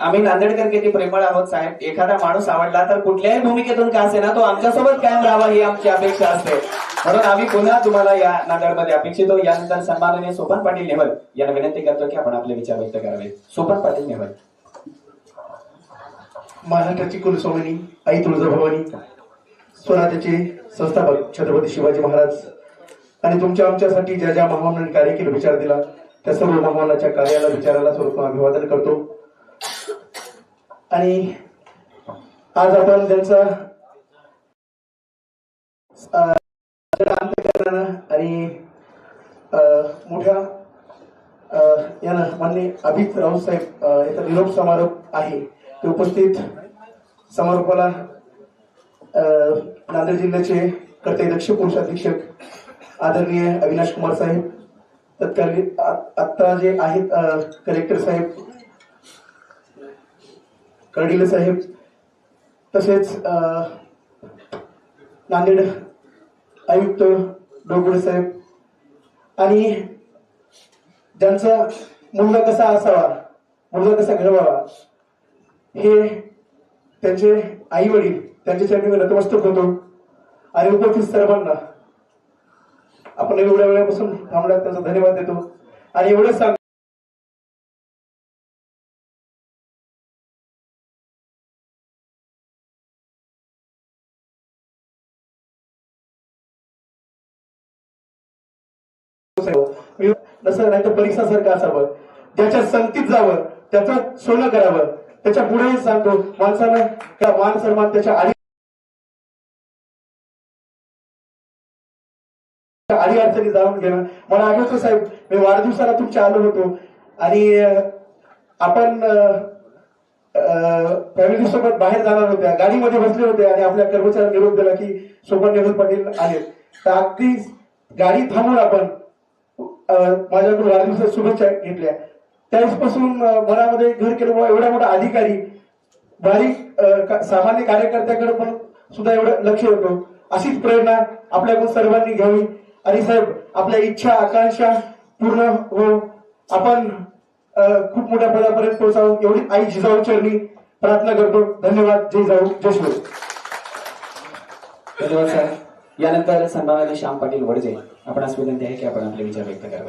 आम्ही नांदेडकर किती प्रेमळ आहोत साहेब. एखादा माणूस आवडला तर कुठल्याही भूमिकेतून का असे ना तो आमच्यासोबत कायम राहावा ही आमची अपेक्षा असते. म्हणून आम्ही पुन्हा तुम्हाला या नांदेडमध्ये अपेक्षितो. यानंतर सन्माननीय सोपन पाटील नेवल यांना विनंती करतो की आपण आपले विचार व्यक्त करावे. सोपन पाटील नेवल महाराष्ट्राची कुलस्वामिनी आई तुळजाभवानी स्वराज्याचे संस्थापक छत्रपती शिवाजी महाराज आणि तुमच्या आमच्यासाठी ज्या ज्या महामानाने कार्य केलं विचार दिला त्या सर्व महामानाच्या कार्याला विचाराला स्वरूप अभिवादन करतो. आणि आज आपण त्यांचा आणि मोठ्या यानं माननीय अभित राऊत साहेब याचा निरोप समारोप आहे. ते उपस्थित समारोपाला अं, नांदेड जिल्ह्याचे कर्तव्यदक्ष पुरुष अधीक्षक आदरणीय अविनाश कुमार साहेब तत्कालीन आ- आत्ता जे आहेत कलेक्टर साहेब कर्डिले साहेब तसेच अं, नांदेड आयुक्त डोगुडे साहेब आणि ज्यांचा मुलगा कसा असावा मुलगा कसा घडवावा हे त्यांचे आई वडील त्यांच्या चरणी मी नतमस्तक होतो आणि उपस्थित सर्वांना आपण एवढ्या वेळापासून थांबला त्यांचा धन्यवाद देतो. आणि एवढंच सांग नसं नाही तर परीक्षा सारखं असावं. ज्याच्या संगतीत जावं त्याचं सोनं करावं. त्याच्या पुढेही सांगतो माणसानं त्या मान सन्मान त्याच्या आडी आडी अडचणी जाणून घेणं. मला आठवतो साहेब मी वाढदिवसाला तुमच्या आलो होतो. आणि आपण फॅमिली सोबत बाहेर जाणार होत्या. गाडीमध्ये बसले होते आणि आपल्या कर्मचाऱ्यांना निरोप दिला की सोबत नेहरू पाटील आले. तर अगदी गाडी थांबून आपण माझ्याकडून वाढदिवसाच्या शुभेच्छा घेतल्या. त्यावेळेसपासून मनामध्ये घर केलं बुवा एवढा मोठा अधिकारी. बारीक सामान्य कार्यकर्त्याकडे पण सुद्धा एवढं लक्ष होतो. अशीच प्रेरणा आपल्याकडून सर्वांनी घ्यावी. आणि साहेब आपल्या इच्छा आकांक्षा पूर्ण हो. आपण खूप मोठ्या पदापर्यंत पोहोचावं. एवढी आई जिजाऊ चरणी प्रार्थना करतो. धन्यवाद. जय जाऊ. जय शिव धन्यवाद साहेब. यानंतर सन्माननीय श्याम पाटील वडजे. आपण विनंती आहे की आपण आपले विचार व्यक्त करावे.